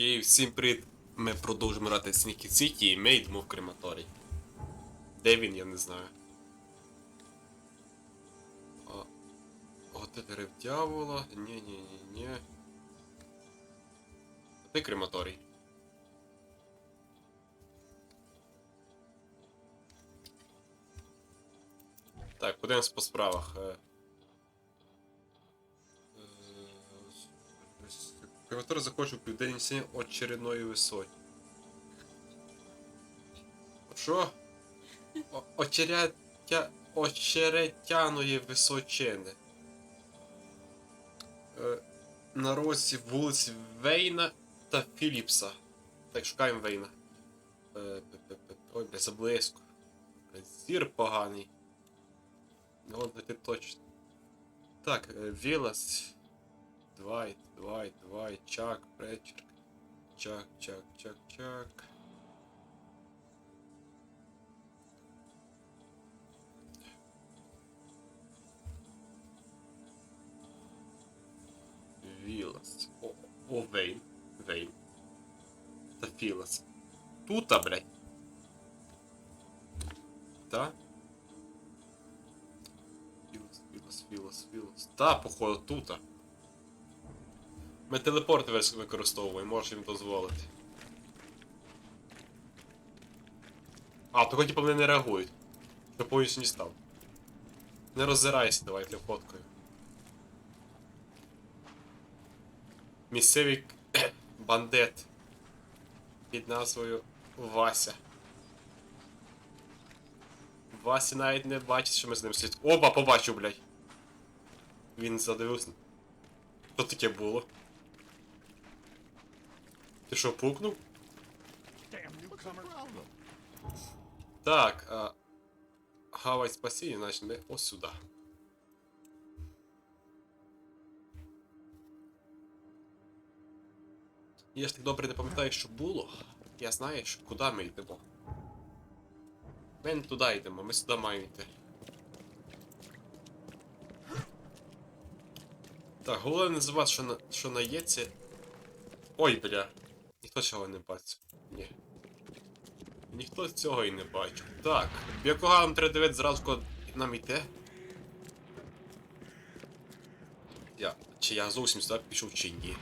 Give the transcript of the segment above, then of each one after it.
і всім привіт. Ми продовжуємо грати Sneaky City і ми йдемо в крематорій. Де він, я не знаю. Готель дьявола. Ні-ні-ні-ні. А Де крематорій? Так, подивимось по справах. Е, Крематорий захочу в південній сіні очередної висоті. Що? Очеретя... Очеретяної височини. Е, на розі вулиць Вейна та Філіпса. Так, шукаємо Вейна. Е, Ой, бля, заблизько. Зір поганий. Можна знайти точно. Так, е, Вілас. Двайт, Двайт, Двайт, Чак, Пречерк. Чак, Чак, Чак, Чак. Вілас. О, о, Вейн. Вейн. Та Філас. Тута, блядь. Та? Філас, Філас, Філас, Філас. Та, походу, тута. Ми телепорт використовуємо, можеш їм дозволити. А, то типу вони не реагують. Що повністю не став. Не роззирайся, давайте фоткою. Місцевий бандит. Під назвою Вася. Вася навіть не бачить, що ми з ним слід. Оба побачив, блядь. Він задивився. Що таке було? Ти що, пукнув? Так, а... Гавай спасіння, значить ми ось сюди. Я ж так добре не пам'ятаю, що було. Я знаю, що куди ми йдемо. Ми не туди йдемо, ми сюди маємо йти. Так, головне з вас, що на що нається. Ой, бля. Ніхто цього не бачив. Ні. Ніхто цього і не бачив. Так, нам треба зразу, коли нам йде? Я. Чи я зовсім сюди пішов чи ні?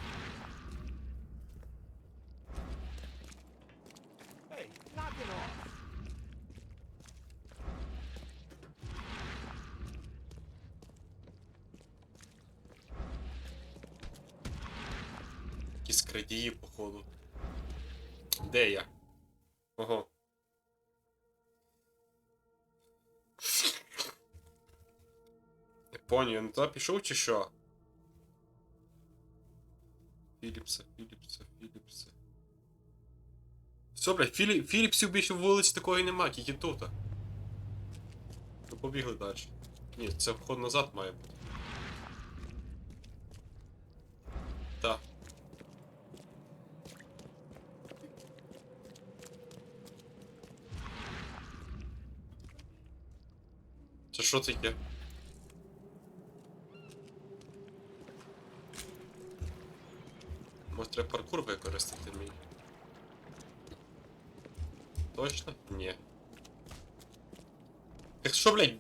Я не туди пішов чи що? Філіпса, Філіпса, Філіпса. Все, блядь, Філі... Філіпсів більше вулиці такої нема, тільки тут. Ну побігли далі. Ні, це вход назад має бути. Так. Це що таке? Може треба паркур використати мій? Точно? Ні.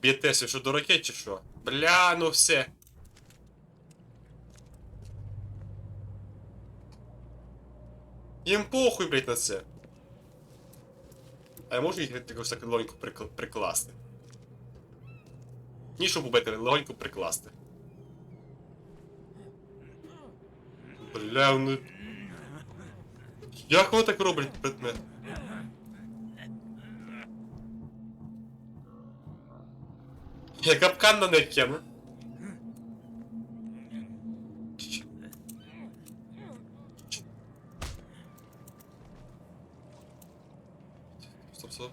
Так що, блядь, б'єтеся, чи що? Бля, ну все. Їм похуй, блядь, на це. А я можу їх якось легонько прикл- прикласти? Ні, щоб убити, легонько прикласти. Бля, ну... Як воно так роблять предмет? Я капкан на них кину. Стоп, стоп.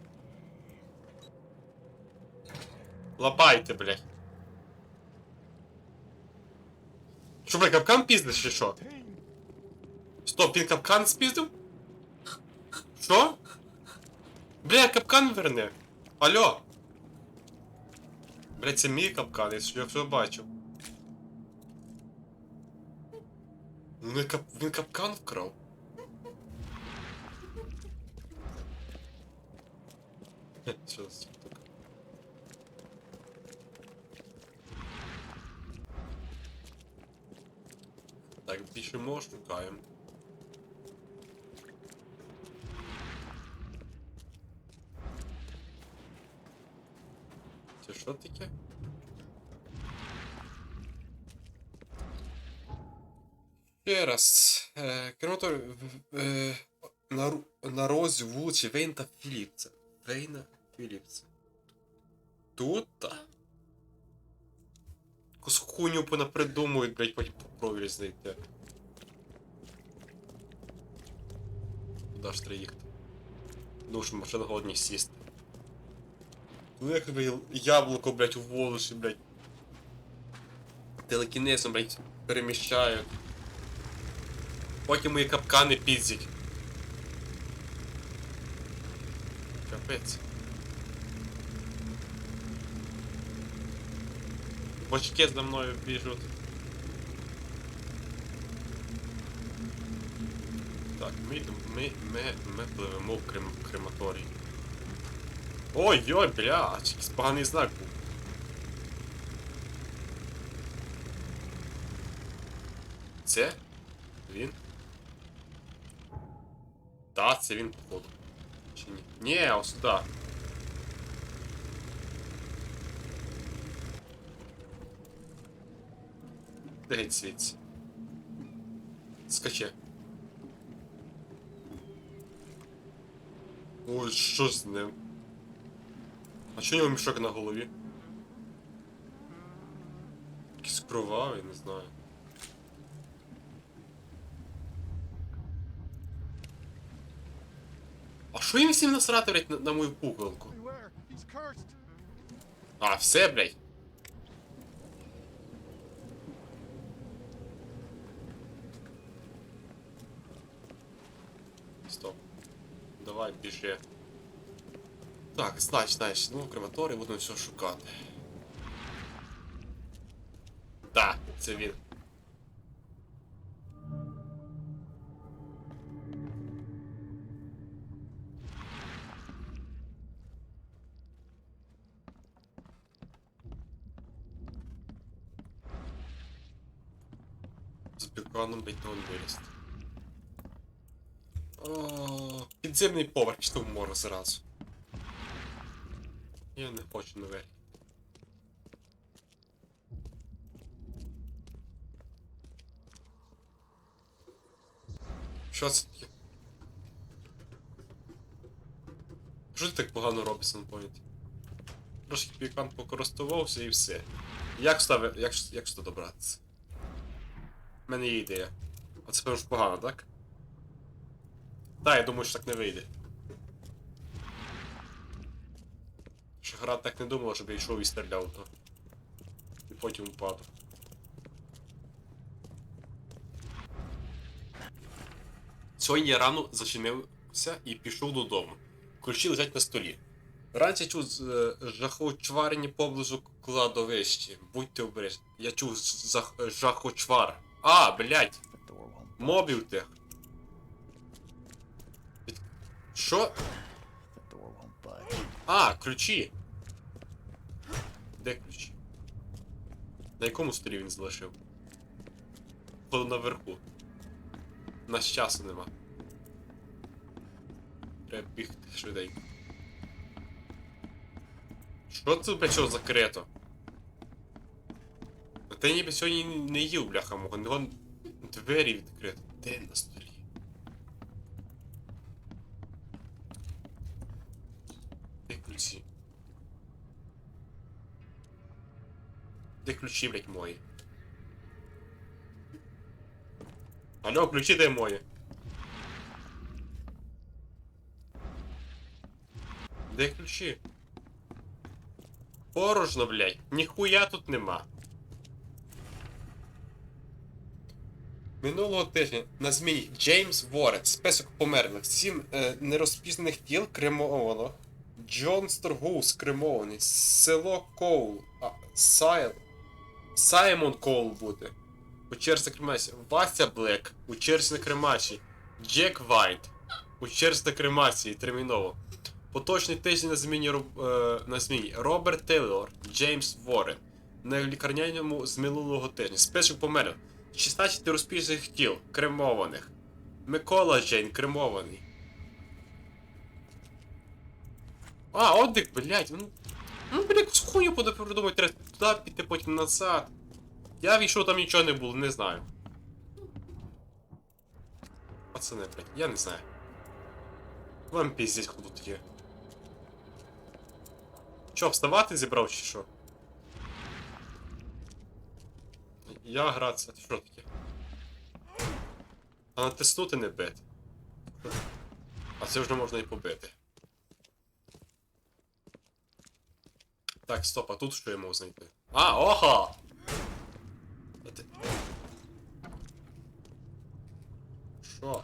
Лапайте, блядь. Що, бля, капкан піздиш чи що? Стоп, він капкан спіздив? Що? Бля, капкан верни. Алло. Бля, це мій капкан, я все бачив. Ну кап... він капкан вкрав. Що за штука? Так, більше мого шукаємо. Що таке? Ще раз. Е, в- е, на, на розі вулиці Вейнта Філіпса. Вейна Філіпса. Тут? та? Якусь хуйню понапридумують, блять, потім попробують знайти. Куда ж треба їхати? Думаю, що машина голодні сісти. Ну як ви яблуко, блять, у волоші, блять. Телекінезом, блять, переміщають. Потім мої капкани піздять. Капець. Бочки за мною біжуть. Так, ми ми, ми, ми пливемо в крем, крематорій. Ой-ой, бля, якийсь знак був. Це? Він? Та, це він, походу. Чи ні? Ні, ось сюди. Де геть звідси? Скаче. Ой, що з ним? А у нього мішок на голові? Якийсь кровавий, не знаю. А що їм всім насрати на, на мою cursed. А, все, блядь. Стоп. Давай, біжи. Так, значить, значить, ну, крематорій будемо все шукати. Так, це він. З беконом бетон вилізти. О, Підземний поверх пішли в море зразу. Я не хочу наверх. Що це таке? Що ти так погано робиться на пам'яті? Трошки пікант покористувався і все. Як сюди, як, як сюди добратися? У мене є ідея. А це ж погано, так? Так, я думаю, що так не вийде. Гра так не думала, щоб я йшов і стріляв то. І потім впаду. Сьогодні я рано зачинився і пішов додому. Ключі лежать на столі. Раніше чув е, жахочварені поблизу кладовищі. Будьте обережні. Я чув жахочвар. А, блядь! Мобів тих. Що? А, ключі. Де ключі? На якому столі він залишив? Наверху. Нас часу нема. Треба бігти швиденько. Що це що закрито? А Ти ніби сьогодні не їв, бляха мого, двері відкрито. Де на столі? Де ключі? Де ключі, блядь, мої? Алло, ключі де мої? Де ключі? Порожно, блядь. Ніхуя тут нема. Минулого тижня на зміні Джеймс Ворет, список померлих, сім е, нерозпізнаних тіл кремовано. Джон Сторгус кремований, село Коул, а, Сайл, Саймон Коул буде. У черзі на кремасі. Вася Блек у черзі на кремасі. Джек Вайт у черзі на кремації терміново. Поточний тиждень на зміні, е, на зміні. Роберт Тейлор, Джеймс Ворен. На лікарняному з минулого тижня. Список помер. 16 розпішних тіл, кремованих. Микола Джейн, кремований. А, отдих, блядь. Ну, ну блядь, якусь хуйню буде придумати, треба туди піти, потім назад. Я війшов, там нічого не було, не знаю. Пацани, блядь, я не знаю. Вам піздець, хто тут є. Що, вставати зібрав чи що? Я гратися, що таке? А натиснути не бити. А це вже можна і побити. Так, стоп, а тут що я можу знайти? А, ого! А Що?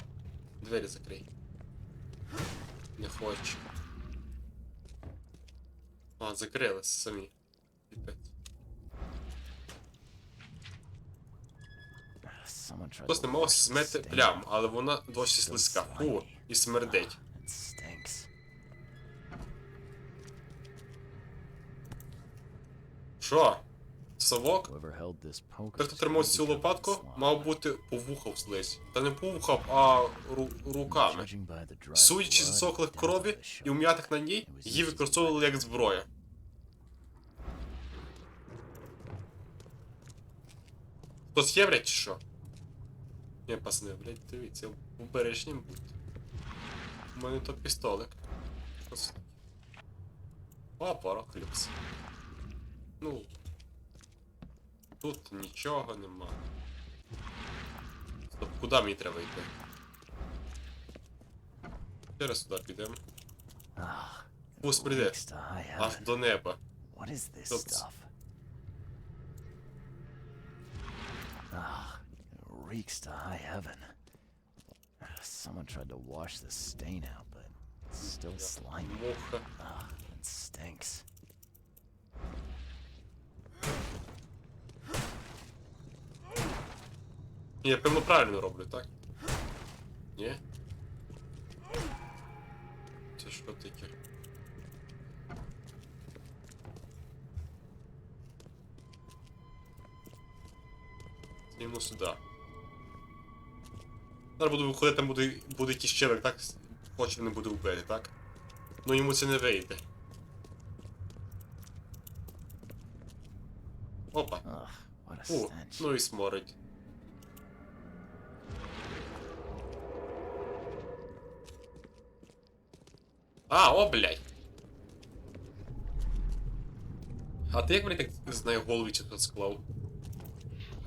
Двері закрий. Не хочу. А, закрились самі. Хтось wash змити плям, але вона досі слизька. Фу, і смердить. It stinks. Що? Совок? Той, хто тримав цю лопатку, мав бути повухав слизь. Та не повухав, а ру руками. Судячи з соклих крові і ум'ятих на ній, її використовували як зброя. Хтось є, блядь, чи що? Ні, пацани, блядь, дивіться, обережні будьте. У мене то пістолик. О, порох люкс. Ну. Тут нічого нема. Стоп, куди мені треба йти? Через сюди підемо. Ah, Пусть прийде. Аж до неба. This Ah, it reeks to high heaven. Someone tried to wash the stain out, but it's still slimy. Ah, it stinks. Ні, я певно правильно роблю, так? Ні? Це що таке? Зніму сюди. Зараз буду виходити, там буде, буде челик, так? Хоче не буде вбити, так? Ну йому це не вийде. Опа. Stench. ну і сморить. А, о, блядь. А ти як, блядь, так з нею голові чи тут склав?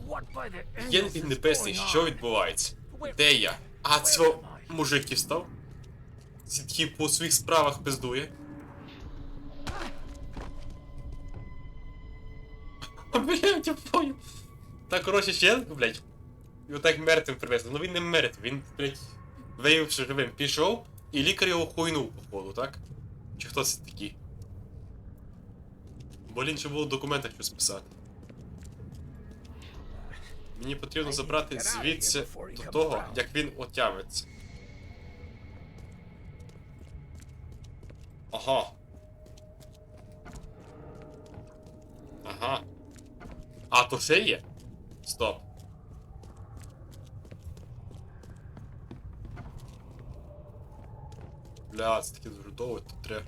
What by Є angels небесний, що відбувається? Де я? А, це мужик встав? Сітки по своїх справах пиздує. Блядь, я понял. Так, коротше, ще, блядь. Його так мертвим привезли. Ну він не мертвий, він, блядь, виявивши живим, пішов, і лікар його хуйнув, походу, так? Чи хто це такий? Блін, ще було в документах щось писати. Мені потрібно забрати звідси до того, як він отямиться. Ага. Ага. А, то ще є? Стоп. Бля, це таке дуже довго, тут треба.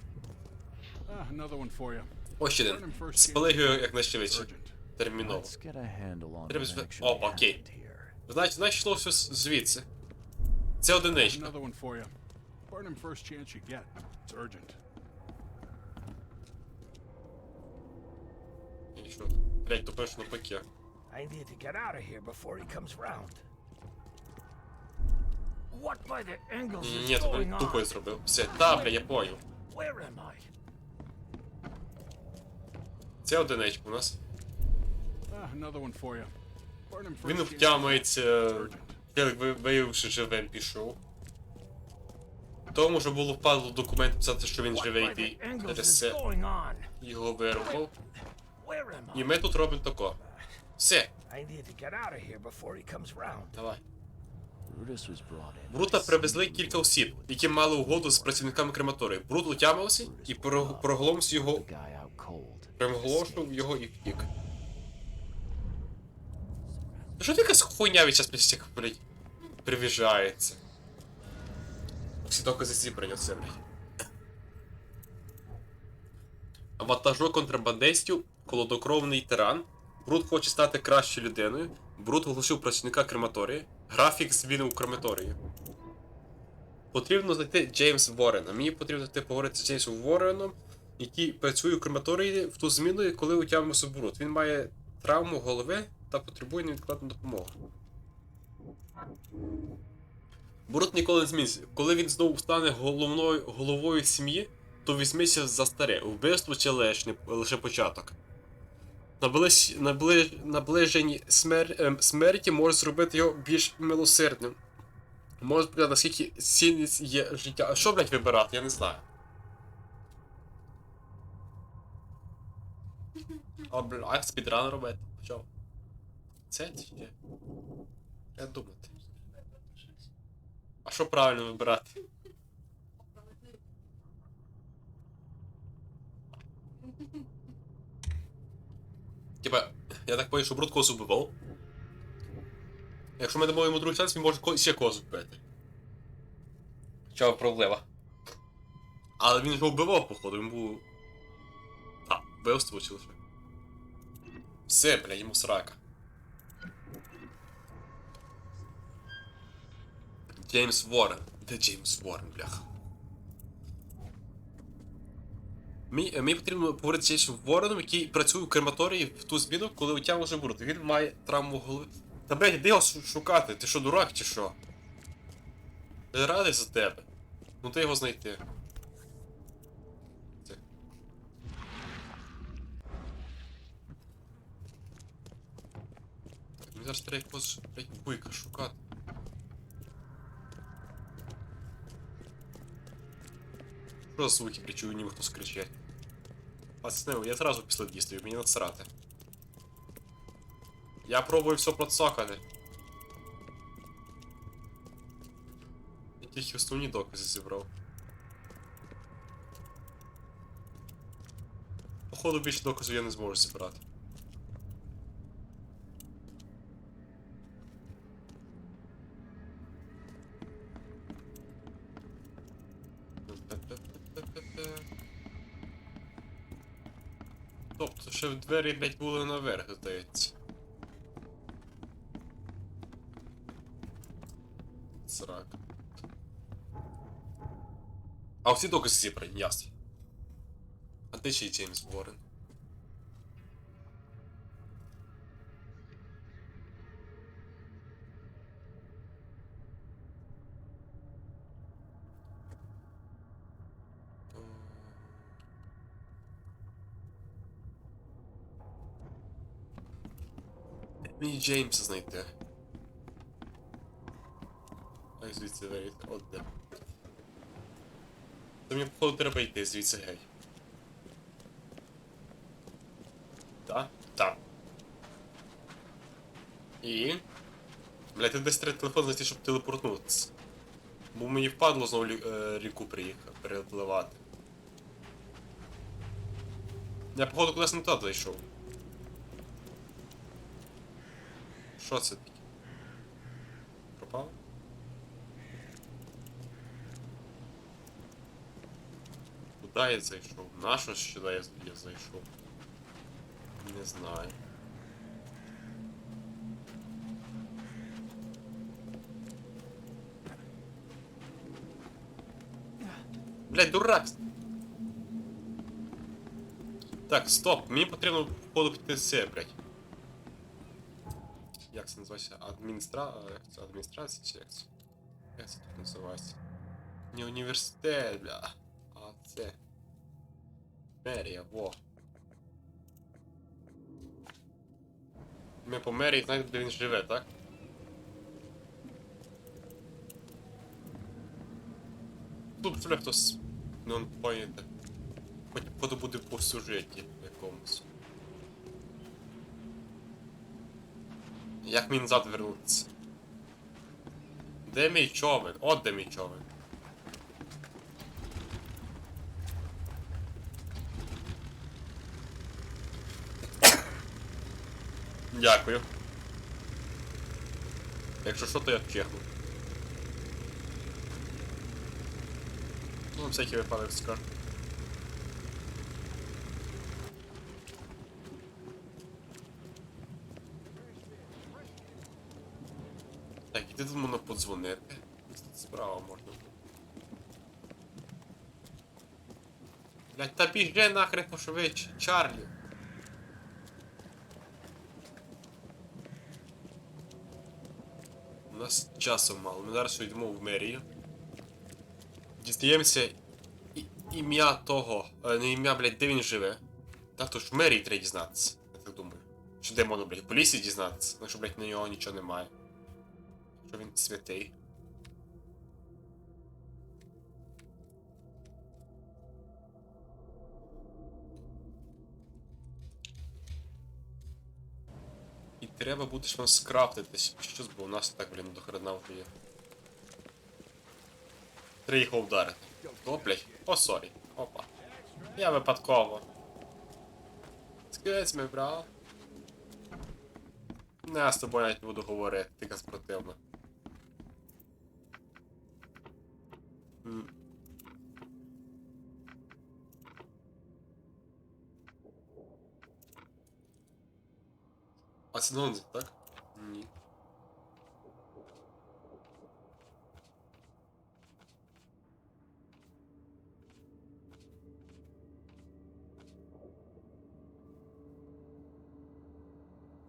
Ah. Ось ще один. Спали його якнайшвидше. Терміново. Треба actually Опа, окей. Значить, значить йшло все звідси. Це одиничка. Another one for you. Burn him first chance you get. It's urgent. І що? Блять, то пише навпаки. I need to get out of here before he comes round. Ні, ні, то тупо on? зробив. Все, та, бля, я поняв. Where am Це одиничка у нас. Ah, Він втямується, виявивши живим, пішов. Тому що було впадло документ писати, що він живий, і через це його вирубав. І ми тут робимо тако. Все, давай. Брута привезли кілька осіб, які мали угоду з працівниками крематорії. Брут утямився і про- проголомс його, приголошив його і втік. Та Що ти якась хуйня від час всіх, блядь, привіжається? Всі докази зібрані оце, блядь. Ватажок контрабандистів, холодокровний тиран. Брут хоче стати кращою людиною. Брут оголосив працівника крематорії. Графік зміни у крематорії. Потрібно знайти Джеймс Ворена. Мені потрібно знайти поговорити з Джеймсом Вореном, який працює у крематорії в ту зміну, коли утягнувся Брут. Він має травму голови та потребує невідкладну допомогу. Брут ніколи не зміниться. Коли він знову стане головною головою сім'ї, то візьмися за старе. Вбивство чи лише, лише початок. Наближ, наближ, наближені смер, ем, смерті може зробити його більш милосердним. Може бля, наскільки цінність є життя. А що, блядь, вибирати? Я не знаю. А, бля, спідран робити? Що? Це чи ні? Я думати. А що правильно вибирати? Типа, я так понял, що Брут козу вбивав. Якщо ми дамо йому другий шанс, він може ко- ще козу вбити. Чого проблема? Але він його вбивав, походу, він був. А, вбивство чи лише. Все, бля, йому срака. Джеймс Уоррен. Де Джеймс Уоррен, бляха? Мені, мені потрібно поговорити з Вореном, який працює у крематорії в ту зміну, коли у утягнув вже Брут. Він має травму голови. Та блядь, де його шукати? Ти що, дурак чи що? Я радий за тебе. Ну ти його знайти. Мені зараз треба якогось, буйка шукати. Що за звуки причую, ніби хтось кричить? Пацани, я зразу після дістаю, мені надсрати. Я пробую все процокати. Я тільки основні докази зібрав. Походу більше доказів я не зможу зібрати. Ще в двері, блядь, були наверх, здається. Срак. А всі докази зібрані, ясно. А ти ще й Джеймс Уоррен? Мені Джеймса знайти. Ай, звідси вийти. От де. Та мені походу треба йти звідси геть. Так? Так. І. Блять, ти десь треба телефон знайти, щоб телепортнутися. Бо мені впадло знову е, ріку приїхав, перепливати. Я походу кудись не туди зайшов. Що це таке? Пропав? Куди я зайшов? На що сюди я, я зайшов? Не знаю. Блять, дурак! Так, стоп, мені потрібно походу піти це, блять. Це називається? Адміністра... Як це? Адміністрація чи як це? Як це тут називається? Не університет, бля. А це. Мерія, во. Ми по мерії знаємо, де він живе, так? Тут вже хтось не он поняте. Хоч буде по сюжеті якомусь. Як мені назад вернутися? Де мій човен? От де мій човен. Дякую. Якщо що, то я чехну. Ну, всякий випадок скажу. Так, іди до мене подзвонити. Тут справа можна. Блять, та біжи нахрен пошвидше, Чарлі. У нас часу мало. Ми зараз йдемо в мерію. Дістаємося ім'я того. е, Не ім'я, блядь, де він живе. Так, то ж в мерії треба дізнатися, я так думаю. Чи де можна, блядь, в поліції дізнатися, якщо, блядь, на нього нічого немає. Що він святий. І треба буде ж вам скрафтитись. Щось, бо у нас так, блін, до хрена є. Три їх вдарити. О, блядь. О, сорі. Опа. Я випадково. Скиць, мій брат. Не, з тобою навіть не буду говорити, ти конспортивно. А так? Ні.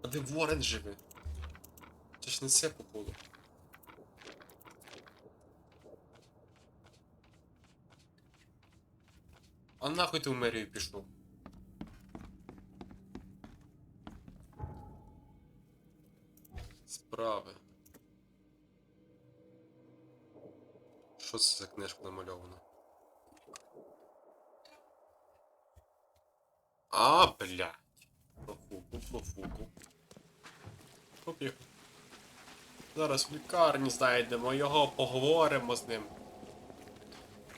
А де Ворен живе? Це ж не це походу. А нахуй ти в мерію пішов? За книжка намальована? А, блядь. Профуку, профуку. Зараз в лікарні знайдемо його, поговоримо з ним.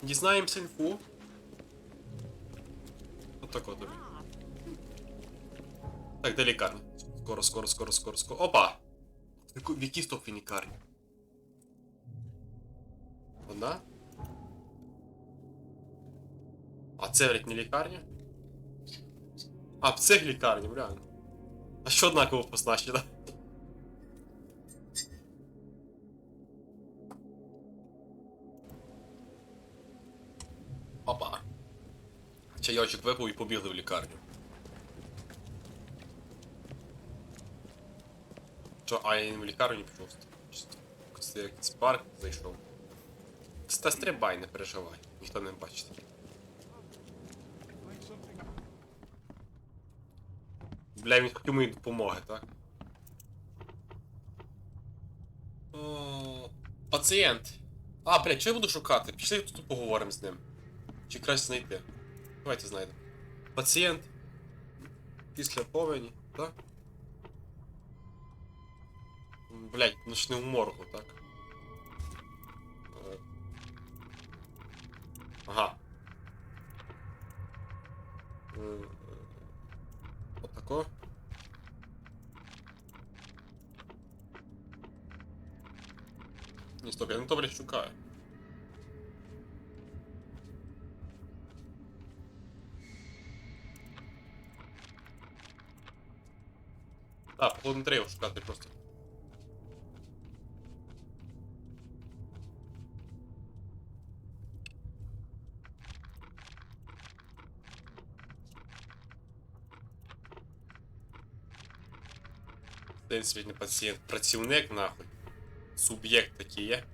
Дізнаємося інфу. Отако тобі. Так, де лікарня? Скоро, скоро, скоро, скоро, скоро. Опа! В якій стовпі лікарні? Одна? А це, блядь, не лікарня? А, цих лікарні, реально. А що однаково позначено? Опа. Чайочок випив і побігли в лікарню. Що, а я не в лікарню пішов? Чисто. Це якийсь парк зайшов. Та не переживай, ніхто не бачить. Бля, він хотів моєї допомоги, так? О, пацієнт. А, блядь, що я буду шукати? Пішли тут поговоримо з ним. Чи краще знайти? Давайте знайдемо. Пацієнт. Після повені, так? М, Блядь, ну ж не в моргу, так? Е. Ага. Е, Ні, стоп, я не добре шукаю. А, походу не треба шукати просто. День сьогодні пацієнт. Працівник нахуй. Суб'єкт такий є.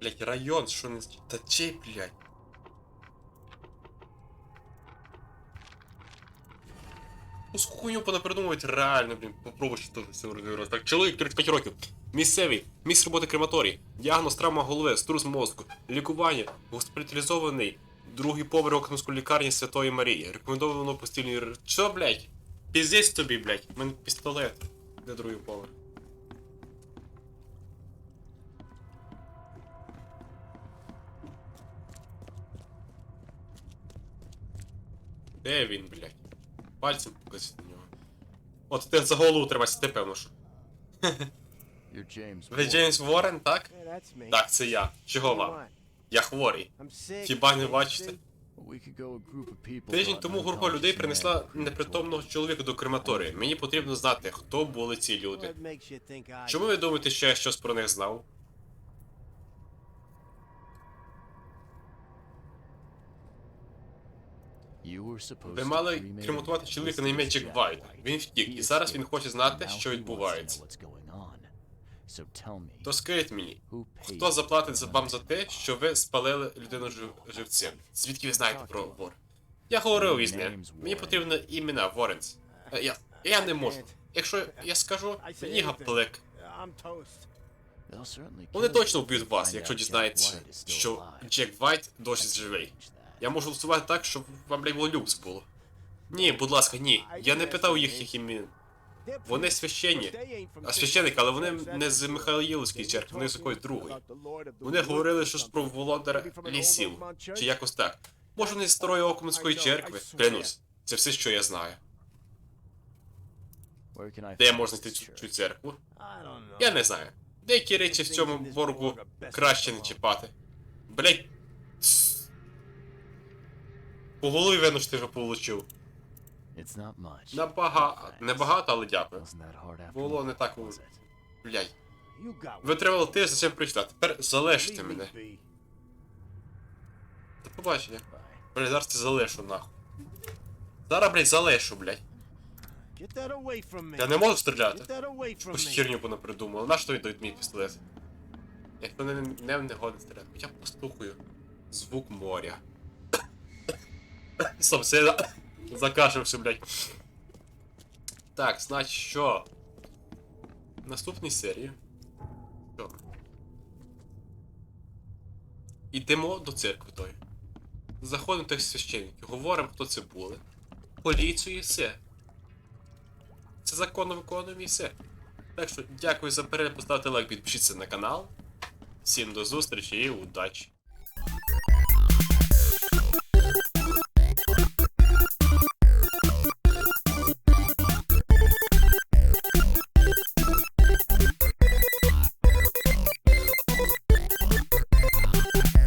Блять, район, що не... Та чей, блять? З хуйню понапридумувати реально, блін, попробуй що теж розіграти. Так, чоловік 35 років. Місцевий, місць роботи крематорій, діагноз травма голови, струс мозку, лікування, госпіталізований, другий поверх Окненської лікарні Святої Марії. Рекомендовано постільний. Що, блядь? Піздець тобі, блядь, у мене пістолет. Де другий поверх? Де він, блядь? Пальцем покажіть на нього. От ти за голову тримайся, ти певно, що. You're Ви Джеймс Ворен, так? Так, це я. Чого вам? Я хворий. Хіба не бачите? Тиждень тому група людей принесла непритомного чоловіка до крематорії. Мені потрібно знати, хто були ці люди. Чому ви думаєте, що я щось про них знав? Ви мали крематувати чоловіка на ім'я Джек Вайт. Він втік, і зараз він хоче знати, що he wants to відбувається. know what's going on. So tell me, То скажіть мені, хто заплатить за вам за те, що ви спалили людину живцем? Звідки ви знаєте про вор? Я говорив із ним. Мені потрібно імена Воренс. Я, я не можу. Якщо я скажу, мені certainly Вони точно вб'ють вас, якщо дізнається, що. Джек Вайт досі живий. Я можу голосувати так, щоб вам було люкс було. Ні, будь ласка, ні. Я не питав їхніх імен. They're Вони священні. А священники, але вони не з. Михайлівської церкви, вони з якоїсь другої. Вони говорили щось про володаря лісів, чи якось так. Може, вони з старої Окуманської церкви, клянусь. Це все, що я знаю. Де можна знайти цю, цю церкву? Я не знаю. Деякі речі в цьому боргу краще не чіпати. Блять. По голові ти вже получив. Thanks. Небагато, але дякую. Було не так. was it? Блять. You ти за чим прийшла. Тепер залиште Leave мене. До побачення. Bye. Зараз ти залишу нахуй. Зараз, блять, залишу, me. Я не можу стріляти. me. херню вона придумала. На що йдуть мій пістолет? Як то не, не, не годен стріляти. Я послухаю звук моря. Стоп, це я закашлився, блядь. Так, значить що? В наступній серії. Що? Ідемо до церкви тої. Заходимо тих священників, говоримо, хто це були. Поліцію і все. Це законно виконуємо і все. Так що дякую за перегляд, поставте лайк, підпишіться на канал. Всім до зустрічі і удачі!